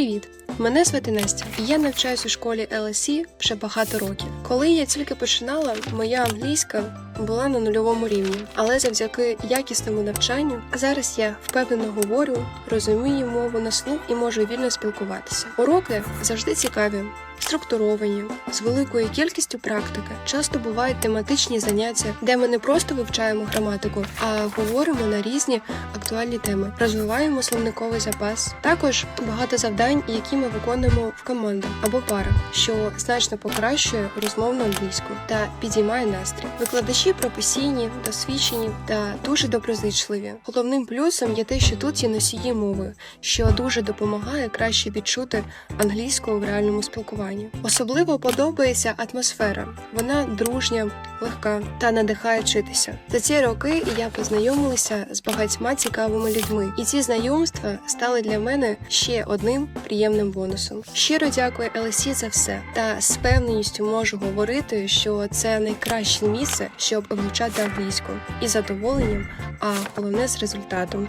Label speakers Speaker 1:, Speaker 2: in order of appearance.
Speaker 1: Привіт! Мене звати Настя, і я навчаюсь у школі LSE вже багато років. Коли я тільки починала, моя англійська була на нульовому рівні, але завдяки якісному навчанню зараз я впевнено говорю, розумію мову на слух і можу вільно спілкуватися. Уроки завжди цікаві. Структуровані з великою кількістю практики часто бувають тематичні заняття, де ми не просто вивчаємо граматику, а говоримо на різні актуальні теми, розвиваємо словниковий запас. Також багато завдань, які ми виконуємо в командах або парах, що значно покращує розмовну англійську та підіймає настрій. Викладачі професійні, досвідчені та дуже доброзичливі. Головним плюсом є те, що тут є носії мови, що дуже допомагає краще відчути англійську в реальному спілкуванні. Особливо подобається атмосфера. Вона дружня, легка та надихає вчитися. За ці роки я познайомилася з багатьма цікавими людьми, і ці знайомства стали для мене ще одним приємним бонусом. Щиро дякую LSE за все та з певністю можу говорити, що це найкраще місце, щоб вивчати англійську і задоволенням, а головне з результатом.